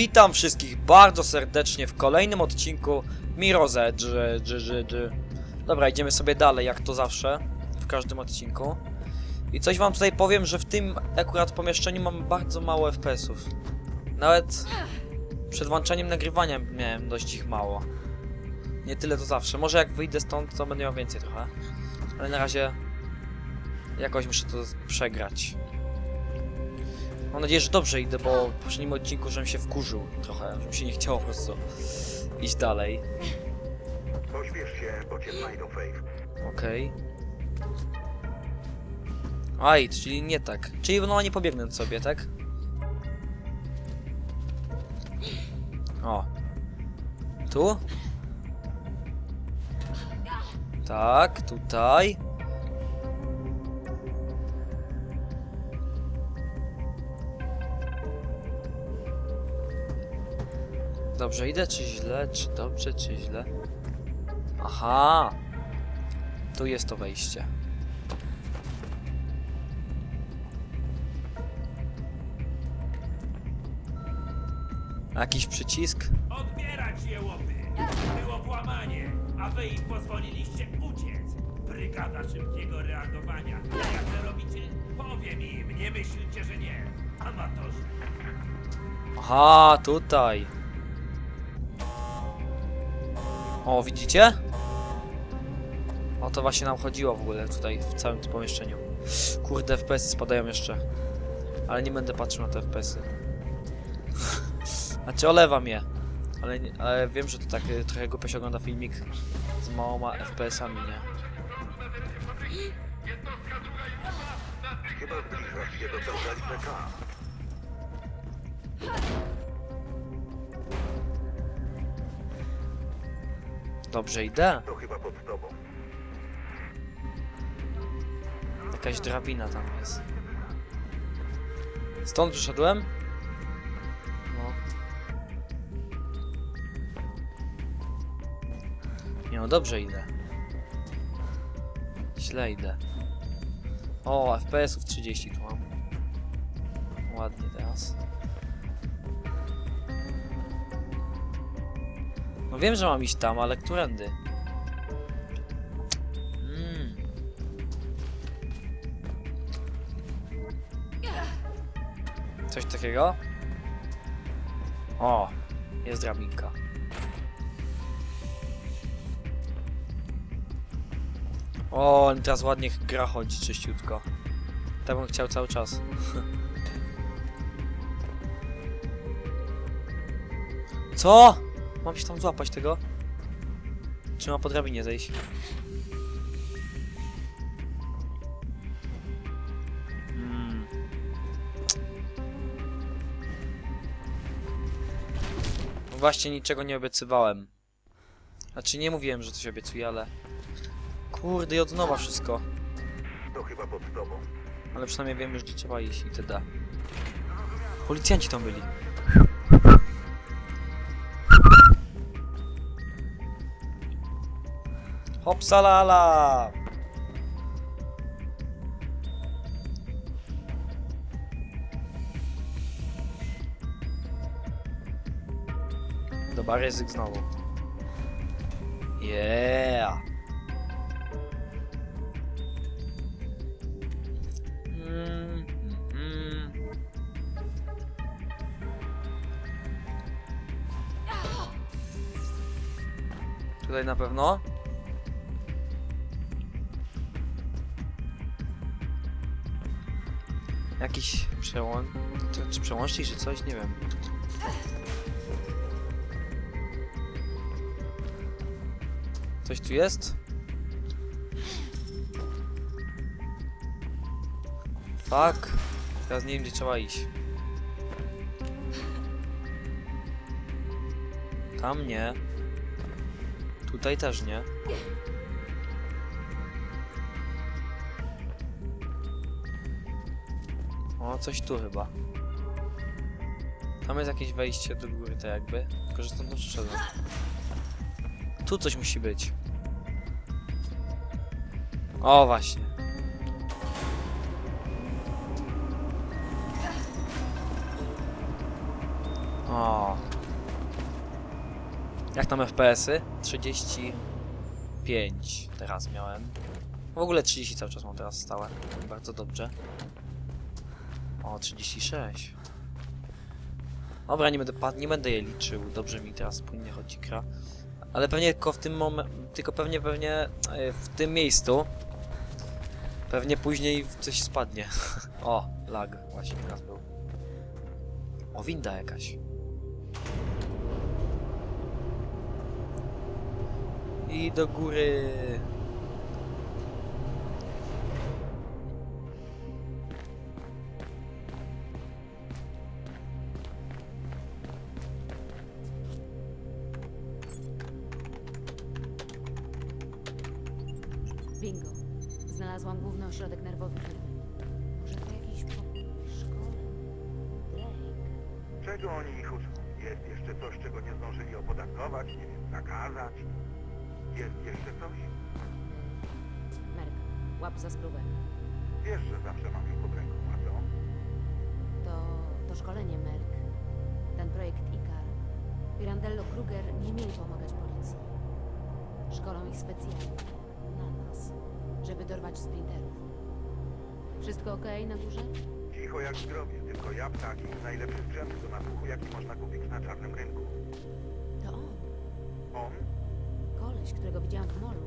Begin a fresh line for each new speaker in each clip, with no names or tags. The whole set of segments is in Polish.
Witam wszystkich bardzo serdecznie w kolejnym odcinku dż, dż. Dobra, idziemy sobie dalej, jak to zawsze, w każdym odcinku. I coś wam tutaj powiem, że w tym akurat pomieszczeniu mam bardzo mało FPS-ów. Nawet przed włączeniem nagrywania miałem dość ich mało. Nie tyle to zawsze. Może jak wyjdę stąd, to będę miał więcej trochę. Ale na razie jakoś muszę to przegrać. Mam nadzieję, że dobrze idę, bo w poprzednim odcinku żebym się wkurzył trochę, że mi się nie chciało po prostu iść dalej.
Pośpiesz się, bo cię znajdą, Faith.
Okej. Aj, czyli nie tak. Czyli no nie pobiegnę sobie, tak? O. Tu? Tak, tutaj. Dobrze idę, czy źle? Czy dobrze, czy źle? Aha! Tu jest to wejście. Jakiś przycisk?
Odbierać je łopy! Było włamanie, a wy im pozwoliliście uciec. Brygada szybkiego reagowania. A jak to robicie? Powiem im, nie myślcie, że nie. Amatorzy.
Aha, tutaj. O, widzicie? O to właśnie nam chodziło w ogóle tutaj, w całym tym pomieszczeniu. Kurde, FPS-y spadają jeszcze. Ale nie będę patrzył na te FPS-y. Znaczy olewam je. Ale, nie- ale wiem, że to tak y, trochę głupio się ogląda filmik z małoma FPS-ami, nie?
Chyba PK.
Dobrze idę.
To chyba pod tobą.
Jakaś drabina tam jest. Stąd przyszedłem? No. Nie no, dobrze idę. Źle idę. O, FPS-ów 30 tu mam. Ładnie teraz. Wiem, że mam iść tam, ale którędy? Mm. Coś takiego? O, jest drabinka. O, ale teraz ładnie gra chodzi czyściutko. Tak bym chciał cały czas. Co? Mam się tam złapać tego? Czy mam po drabinie zejść? Hmm. No Właśnie niczego nie obiecywałem. Znaczy nie mówiłem, że coś obiecuję, ale... Kurde, i od nowa wszystko.
To chyba pod tobą.
Ale przynajmniej wiemy, że gdzie trzeba iść itd. Policjanci tam byli. Hopsalala! Dobra, ryzyk znowu. Yeah! Mm, mm. Tutaj na pewno. Jakiś przełącz... Czy, przełącznik, czy coś? Nie wiem. Coś tu jest? Fuck. Teraz nie wiem, gdzie trzeba iść. Tam nie. Tutaj też nie. O, coś tu chyba. Tam jest jakieś wejście do góry, to jakby. Tylko, że stąd przyszedłem. Tu coś musi być. O, właśnie. O. Jak tam FPS-y? 35 teraz miałem. W ogóle 30 cały czas mam teraz stałe. Bardzo dobrze. O, 36. Dobra, nie będę, nie będę je liczył. Dobrze mi teraz płynnie chodzi gra. Ale pewnie tylko w tym momencie, tylko pewnie pewnie e, w tym miejscu. Pewnie później coś spadnie. o, lag właśnie teraz był. O, winda jakaś. I do góry.
Drake.
Czego oni ich uczą? Jest jeszcze coś, czego nie zdążyli opodatkować, nie wiem, zakazać? Jest jeszcze coś?
Merk, łap za spróbę.
Wiesz, że zawsze mam ich pod ręką, a co?
To, to szkolenie Merk. Ten projekt ICAR. Pirandello Kruger nie mieli pomagać policji. Szkolą ich specjalnie. Na nas. Żeby dorwać sprinterów. Wszystko okej na górze?
Cicho jak w grobie, tylko ja ptaki i najlepszy sprzęt do nasłuchu, jaki można kupić na czarnym rynku.
To on.
On?
Koleś, którego widziałam w molu.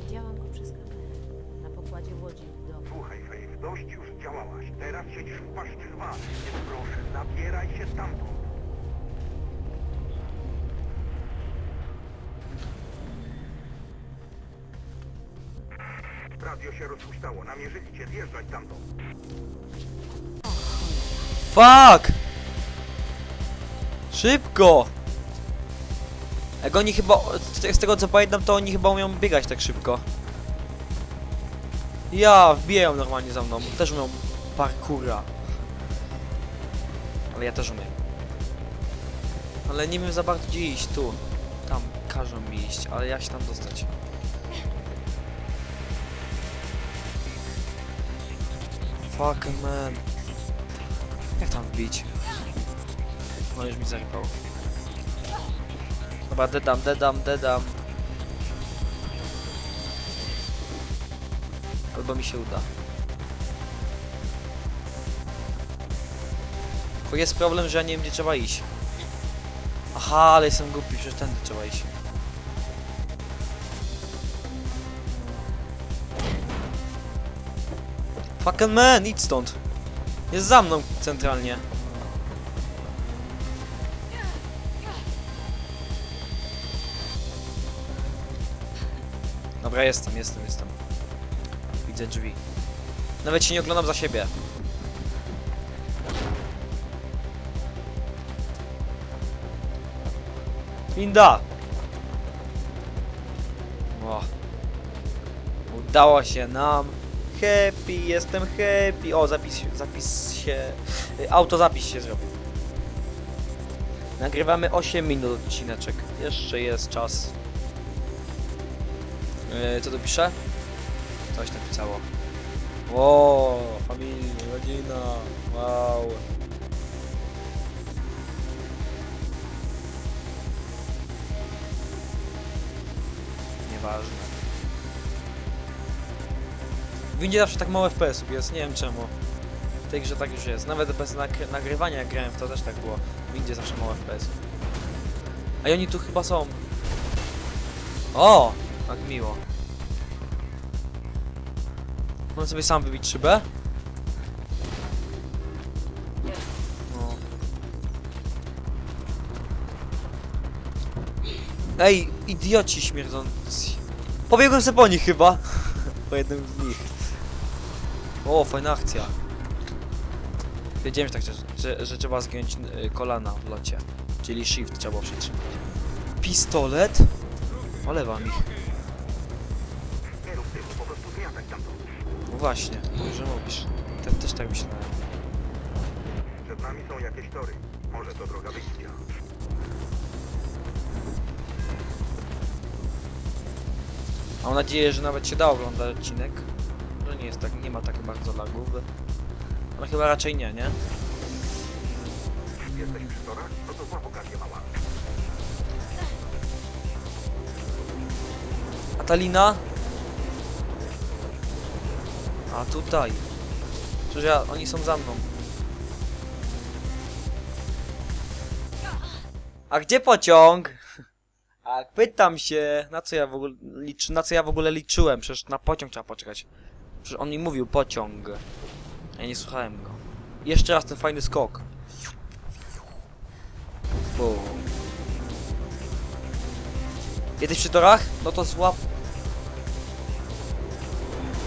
Widziałam go przez kamerę. Na pokładzie łodzi w domu.
Słuchaj, Faith, dość już działałaś. Teraz siedzisz w paszczy lwa. Więc proszę, zabieraj się stamtąd. Radio się rozhuśtało, namierzyli cię, zjeżdżać stamtąd.
Fuck! Szybko! Jak oni chyba, z tego co pamiętam, to oni chyba umieją biegać tak szybko. Ja, wbijają normalnie za mną, też umieją parkura. Ale ja też umiem. Ale nie wiem za bardzo gdzie iść, tu. Tam każą mi iść, ale jak się tam dostać? Fuck man. Jak tam wbić? No już mi zerwał. Dobra, dedam, dedam, dedam. Albo mi się uda. Bo jest problem, że ja nie wiem gdzie trzeba iść. Aha, ale jestem głupi, przecież tędy trzeba iść. Fucking man, idź stąd. Jest za mną centralnie. Dobra, jestem, jestem, jestem. Widzę drzwi. Nawet się nie oglądam za siebie. Winda! Udało się nam. Happy, jestem happy. O, zapis, zapis się. y, Autozapis się zrobił. Nagrywamy 8 minut odcineczek. Jeszcze jest czas. Yy, co tu pisze? Coś napisało. O, familia, rodzina. Wow. Nieważne. W zawsze tak mało FPS-ów jest, nie wiem czemu. W tej grze tak już jest. Nawet bez nagry- nagrywania jak grałem to też tak było. W zawsze mało FPS-ów. A oni tu chyba są. O! Tak miło. Mogę sobie sam wybić szybę? No. Ej, idioci śmierdzący. Pobiegłem sobie po nich chyba. po jednym z nich. O, fajna akcja. Wiedziałem, że tak, że, że, że trzeba zgiąć y, kolana w locie. Czyli shift trzeba było przytrzymać. Pistolet? Olewam ich. No właśnie, dobrze mówisz. Te, też tak myślałem.
Przed nami są jakieś tory. Może to droga wyjścia.
Mam nadzieję, że nawet się da oglądać odcinek. Nie jest tak, nie ma tak bardzo lagów. Ale chyba raczej nie, nie?
Jesteś przy torach? No to okazję, mała.
Atalina? A tutaj. Przecież ja, oni są za mną. A gdzie pociąg? A pytam się, na co ja w ogóle liczy, na co ja w ogóle liczyłem? Przecież na pociąg trzeba poczekać. Przecież on mi mówił pociąg. Ja nie słuchałem go. Jeszcze raz ten fajny skok. Bum. Jesteś przy torach? No to złap.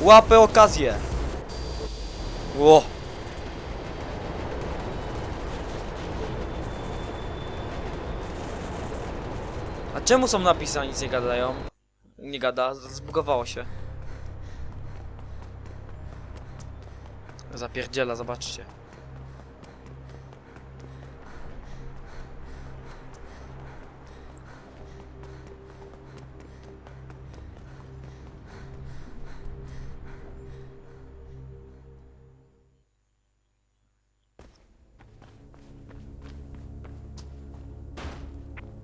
Łapę okazję. Ło. A czemu są napisy, a nic nie gadają? Nie gada, zbugowało się. Zapierdziela, zobaczcie.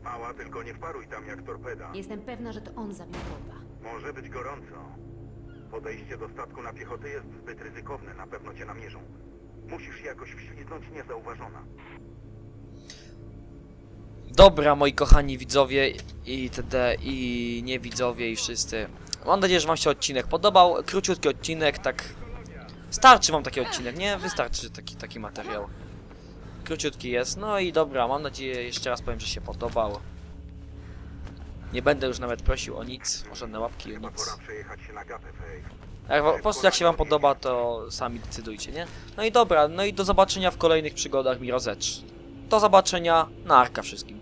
Mała, tylko nie wparuj tam jak torpeda.
Jestem pewna, że to on zabił Boba.
Może być gorąco. Podejście do statku na piechotę jest zbyt ryzykowne, na pewno cię namierzą. Musisz jakoś wślizgnąć niezauważona.
Dobra, moi kochani widzowie i itd. i nie widzowie i wszyscy. Mam nadzieję, że wam się odcinek podobał. Króciutki odcinek, tak... Starczy wam taki odcinek, nie? Wystarczy taki, taki materiał. Króciutki jest. No i dobra, mam nadzieję, jeszcze raz powiem, że się podobał. Nie będę już nawet prosił o nic, o żadne łapki, o nic. Jak, po prostu jak się wam podoba, to sami decydujcie, nie? No i dobra, no i do zobaczenia w kolejnych przygodach Edge. Do zobaczenia, na arka wszystkim.